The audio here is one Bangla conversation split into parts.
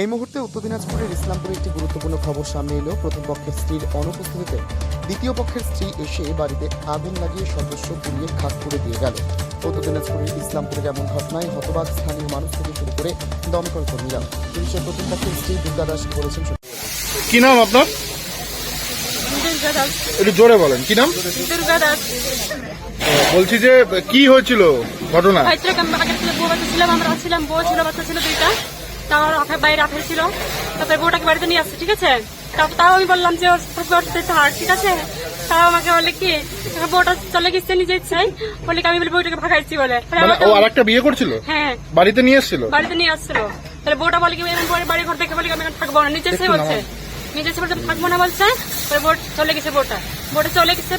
এই মুহূর্তে উত্তর দিনাজপুরের ইসলামপুরে একটি গুরুত্বপূর্ণ খবর সামনে এলো। প্রথম পক্ষের স্ত্রীর অনুপস্থিতিতে দ্বিতীয় পক্ষের স্ত্রী এসে বাড়িতে আগুন লাগিয়ে সদস্য পুড়িয়ে খাত করে দিয়ে গেল। উত্তর দিনাজপুরের ইসলামপুরের এমন ঘটনায় হতবাক স্থানীয় মানুষ থেকে শুরু করে দমকল কর্মীরা। পুলিশের প্রথম পক্ষের স্ত্রী দুর্গা দাস কি বলেছেন কি নাম আপনার? একটু জোরে বলেন কি নাম? দুর্গা দাস। বলছি যে কি হয়েছিল ঘটনা? ছিলাম আমরা ছিলাম বউ ছিল বাচ্চা ছিল দুইটা। তাও রাখা বাইরে রাখা ছিল। তারপরে বউটাকে বাড়িতে নিয়ে আসছে ঠিক আছে? তারপর তাও আমি বললাম যে ওর থাকবে ওর থাক ঠিক আছে? তাও আমাকে বলে কি বউটা চলে গেছে নিজে ইচ্ছাই বলে কি আমি বলে বউটাকে ভাগাইছি বলে। মানে ও আর একটা বিয়ে করছিল? হ্যাঁ। বাড়িতে নিয়ে এসেছিল বাড়িতে নিয়ে আসছিল। তাহলে বউটা বলে কি করে বাড়ি ঘর দেখে বলে আমি থাকব না? নিজে সে বলছে। নিজে সে বলছে থাকব না বলছে। পরে বোট চলে গেছে বোটা বোটে চলে গেছে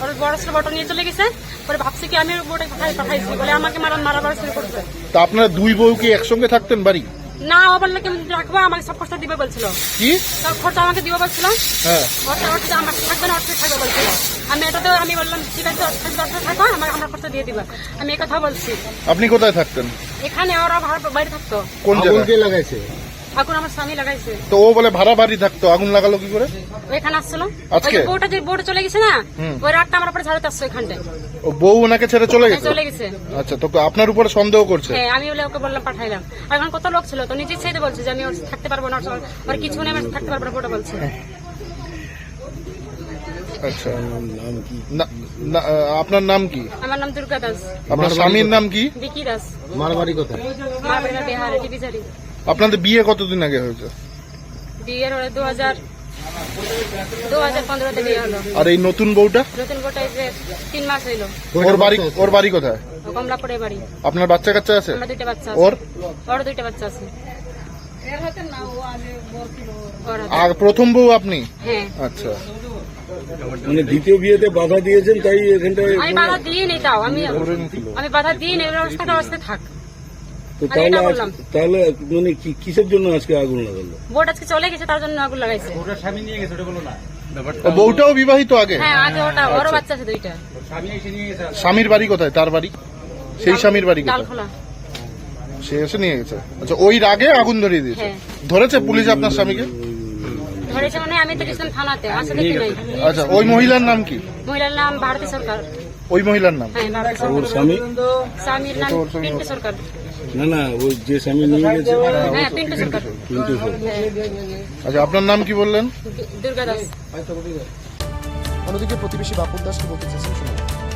ওর- বড় ছিল বোটা নিয়ে চলে গেছে। পরে ভাবছি কি আমি পাঠাই পাঠাইছি বলে আমাকে মারা মারা শুরু করছে। তা আপনারা দুই বউ কি একসঙ্গে থাকতেন বাড়ি? না ও বলল কেমন রাখব আমাকে সব খরচা দিবে বলছিল। কি? সব খরচা আমাকে দিবে বলছিল। হ্যাঁ। আমার থাকবে না ওটা থাকবে বলছিল। আমি এটা তো আমি বললাম ঠিক আছে ওর থাকবে আমার আমার খরচা দিয়ে দিবে। আমি এই কথা বলছি। আপনি কোথায় থাকতেন? এখানে ওরা বাইরে থাকতো। কোন জায়গায়? লাগাইছে? এখন আমার স্বামী লাগাইছে। তো ও বলে ভাড়া বাড়ি থাকতো আগুন লাগালো কি করে? ওইখানে আসছিল। আজকে? বউটা যে বউটা চলে গেছে না ওই রাতটা আমার উপরে ঝাড়তে আসছে ওইখানটায়। ও বউ ওনাকে ছেড়ে চলে গেছে? চলে গেছে। আচ্ছা তো আপনার উপরে সন্দেহ করছে? হ্যাঁ আমি বলে ওকে বললাম পাঠাইলাম। আর এখন কত লোক ছিল? তো নিজে ছেড়ে বলছে যে আমি ওর থাকতে পারব না ওর কিছু নেই আমি থাকতে পারব না বউটা বলছে। আচ্ছা আপনার নাম কি? আমার নাম দুর্গা দাস। আপনার স্বামীর নাম কি? বিকি দাস। মার বাড়ি কোথায়? মা বেড়া বিহারে আপনাদের বিয়ে কতদিন আগে হয়েছে? বিয়ের হলে দু হাজার দু হাজার পনেরোতে বিয়ে হলো। আর এই নতুন বউটা? নতুন গোটা এসে তিন মাস হইল। ওর বাড়ি ওর বাড়ি কোথায়? ও কমলাপুরে বাড়ি। আপনার বাচ্চা কাচ্চা আছে? আমরা দুইটা বাচ্চা আছে। ওর? ওর দুইটা বাচ্চা আছে। আর প্রথম বউ আপনি? হ্যাঁ। আচ্ছা। মানে দ্বিতীয় বিয়েতে বাধা দিয়েছেন তাই এখানটায় আমি বাধা দিয়ে নেই তাও আমি আমি বাধা দিয়ে নেই ওর অবস্থা অবস্থায় থাক। তো তাহলে। তাহলে মানে কি- কিসের জন্য আজকে আগুন লাগালো? বোর্ড আজকে চলে গেছে তার জন্য আগুন লাগাইছে। ও বউটাও বিবাহিত আগে? হ্যাঁ আগে ওটা ওরও বাচ্চা আছে দুইটা। স্বামীর বাড়ি কোথায়? তার বাড়ি? সেই স্বামীর বাড়ি কোথায়? সে এসে নিয়ে গেছে। আচ্ছা ওই আগে আগুন ধরিয়ে দিয়েছে। হ্যাঁ। ধরেছে পুলিশ আপনার স্বামীকে? ধরেছে মানে আমি তো গেছিলাম থানাতে আসে দেখি নাই। আচ্ছা ওই মহিলার নাম কি? মহিলার নাম ভারতী সরকার। ওই মহিলার নাম? হ্যাঁ ওর স্বামী? স্বামীর নাম পিন্টু সরকার। না না ওই যে স্বামী নিয়ে গেছে পিন্টু সরকার কিন্তু আচ্ছা আপনার নাম কি বললেন? অন্যদিকে প্রতিবেশী বাপুর কি বলতে চাইছেন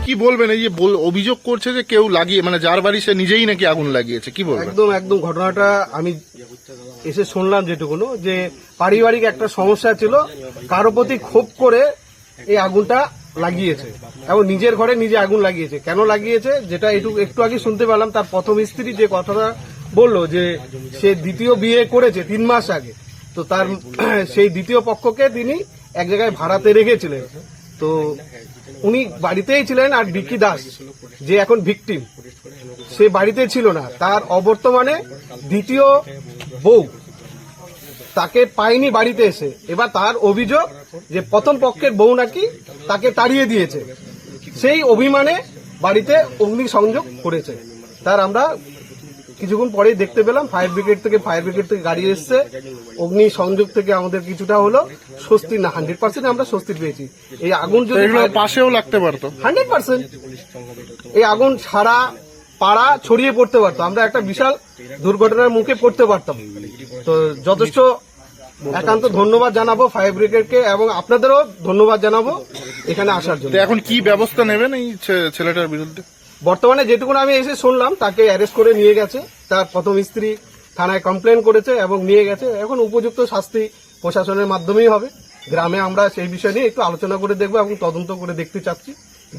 কি বলবেন? এই যে বল- অভিযোগ করছে যে কেউ লাগিয়ে মানে যার বাড়ি সে নিজেই নাকি আগুন লাগিয়েছে কি বলবেন? একদম একদম ঘটনাটা আমি এসে শুনলাম যেটুকুনো যে পারিবারিক একটা সমস্যা ছিল কারও প্রতি ক্ষোভ করে এই আগুনটা লাগিয়েছে। এবং নিজের ঘরে নিজে আগুন লাগিয়েছে। কেন লাগিয়েছে? যেটা একটু একটু আগে শুনতে পেলাম, তার প্রথম স্ত্রী যে কথাটা বলল যে সে দ্বিতীয় বিয়ে করেছে তিন মাস আগে, তো তার সেই দ্বিতীয় পক্ষকে তিনি এক জায়গায় ভাড়াতে রেখেছিলেন। তো উনি বাড়িতেই ছিলেন আর বিকি দাস, যে এখন ভিকটিম। সে বাড়িতে ছিল না। তার অবর্তমানে দ্বিতীয় বউ তাকে পায়নি বাড়িতে এসে। এবার তার অভিযোগ যে প্রথম পক্ষের বউ নাকি তাকে তাড়িয়ে দিয়েছে। সেই অভিমানে বাড়িতে অগ্নি সংযোগ করেছে। তার আমরা কিছুক্ষণ পরেই দেখতে পেলাম ফায়ার ব্রিগেড থেকে ফায়ার ব্রিগেড থেকে গাড়ি এসছে। অগ্নি সংযোগ থেকে আমাদের কিছুটা হলো স্বস্তি না হান্ড্রেড পার্সেন্ট আমরা স্বস্তি পেয়েছি। এই আগুন যদি পাশেও লাগতে পারতো। হান্ড্রেড পার্সেন্ট এই আগুন সারা পাড়া ছড়িয়ে পড়তে পারতো। আমরা একটা বিশাল দুর্ঘটনার মুখে পড়তে পারতাম। তো যথেষ্ট একান্ত ধন্যবাদ জানাব ফায়ার ব্রিগেডকে এবং আপনাদেরও ধন্যবাদ জানাব এখানে আসার জন্য। এখন কি ব্যবস্থা নেবেন এই ছে- ছেলেটার বিরুদ্ধে? বর্তমানে যেটুকু আমি এসে শুনলাম তাকে অ্যারেস্ট করে নিয়ে গেছে। তার প্রথম স্ত্রী থানায় কমপ্লেন করেছে এবং নিয়ে গেছে। এখন উপযুক্ত শাস্তি প্রশাসনের মাধ্যমেই হবে। গ্রামে আমরা সেই বিষয় নিয়ে একটু আলোচনা করে দেখব এবং তদন্ত করে দেখতে চাচ্ছি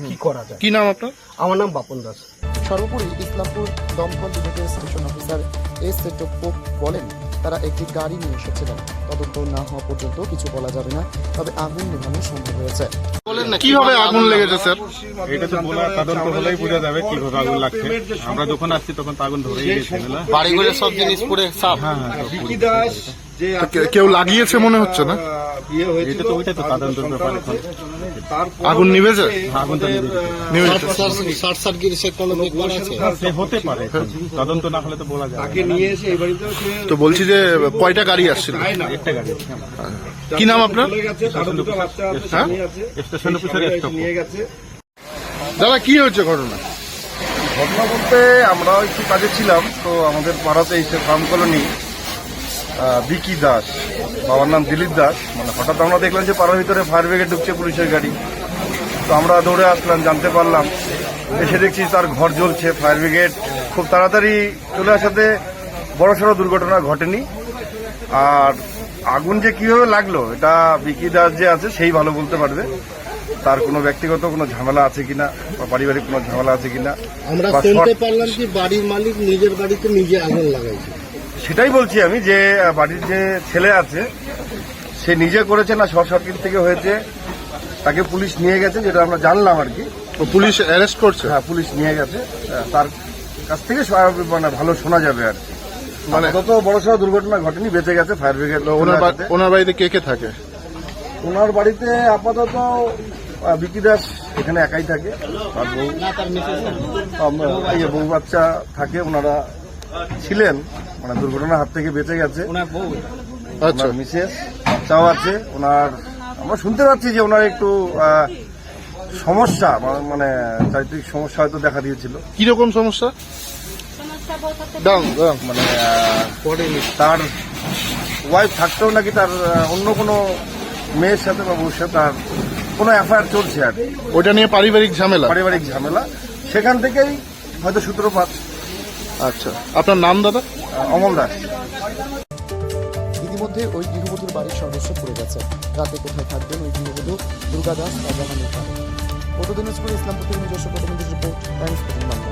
কি করা যায়। কি নাম আপনার? আমার নাম বাপন দাস। সর্বোপরি ইসলামপুর দমকল বিভাগের স্টেশন অফিসার এস এ বলেন তারা একটি গাড়ি নিয়ে এসেছিলেন তদন্ত না হওয়া পর্যন্ত কিছু বলা যাবে না তবে আগুন নেভানো সম্ভব হয়েছে। কীভাবে আগুন লেগেছে স্যার? এটা তো বলা তদন্ত হলেই বোঝা যাবে কীভাবে আগুন লাগছে। আমরা যখন আসছি তখন আগুন ধরেই গেছে এগুলো। বাড়ি ঘরে সব জিনিস পুড়ে সাপ হ্যাঁ হ্যাঁ। কেউ লাগিয়েছে মনে হচ্ছে না? এটা তো ওইটা তো তদন্তের ব্যাপার এখন তারপর আগুন নিভেছে? পারে। তদন্ত না হলে তো বলা যায় তো বলছি যে কয়টা গাড়ি আসছিল? একটা গাড়ি কি নাম আপনার? হ্যাঁ? স্টেশন দাদা কি হয়েছে ঘটনা? ঘটনা বলতে আমরা একটু কাজে ছিলাম তো আমাদের পাড়াতে এসে ফার্ম কলোনি বিকি দাস। বাবার নাম দিলীপ দাস। মানে হঠাৎ আমরা দেখলাম যে পাড়ার ভিতরে ফায়ার ব্রিগেড ঢুকছে পুলিশের গাড়ি। তো আমরা দৌড়ে আসলাম জানতে পারলাম। এসে দেখছি তার ঘর জ্বলছে। ফায়ার ব্রিগেড খুব তাড়াতাড়ি চলে আসাতে বড়সড় দুর্ঘটনা ঘটেনি। আর আগুন যে কীভাবে লাগল এটা বিকি দাস যে আছে সেই ভালো বলতে পারবে। তার কোনো ব্যক্তিগত কোনো ঝামেলা আছে কিনা বা পারিবারিক কোনো ঝামেলা আছে কিনা আমরা শুনতে পারলাম কি বাড়ির মালিক নিজের বাড়িতে নিজে আগুন লাগাইছে। সেটাই বলছি আমি যে বাড়ির যে ছেলে আছে সে নিজে করেছে না শর্ট সার্কিট থেকে হয়েছে। তাকে পুলিশ নিয়ে গেছে যেটা আমরা জানলাম আর কি। পুলিশ অ্যারেস্ট করছে? হ্যাঁ পুলিশ নিয়ে গেছে। তার কাছ থেকে মানে ভালো শোনা যাবে আর কি। মানে তত বড় সড় দুর্ঘটনা ঘটেনি বেঁচে গেছে ফায়ার ব্রিগেড ওনার বাড়িতে কে কে থাকে? ওনার বাড়িতে আপাতত বিকি দাস এখানে একাই থাকে। আর বউ ইয়ে, বউ বাচ্চা থাকে ওনারা ছিলেন মানে দুর্ঘটনার হাত থেকে বেঁচে গেছে। আচ্ছা। মিসেস। বাচ্চাও আছে ওনার আমরা শুনতে পাচ্ছি যে ওনার একটু সমস্যা মানে চারিত্রিক সমস্যা হয়তো দেখা দিয়েছিল। কীরকম সমস্যা? মানে তার ওয়াইফ থাকতেও নাকি তার অন্য কোনো মেয়ের সাথে বা বউর সাথে তার কোনো এফআইআর চলছে আর কি। ওটা নিয়ে পারিবারিক ঝামেলা। পারিবারিক ঝামেলা। সেখান থেকেই হয়তো সূত্রপাত। আচ্ছা। আপনার নাম দাদা? অমল দাস। ইতিমধ্যে ওই গৃহবধূর বাড়ির সদস্য পড়ে গেছে। রাতে কোথায় থাকবেন ওই গৃহবধূ? দুর্গা দাস অজানা নেতা উত্তর দিনাজপুর ইসলামপুর থেকে নিজস্ব প্রতিনিধি রিপোর্ট টাইমস বাংলা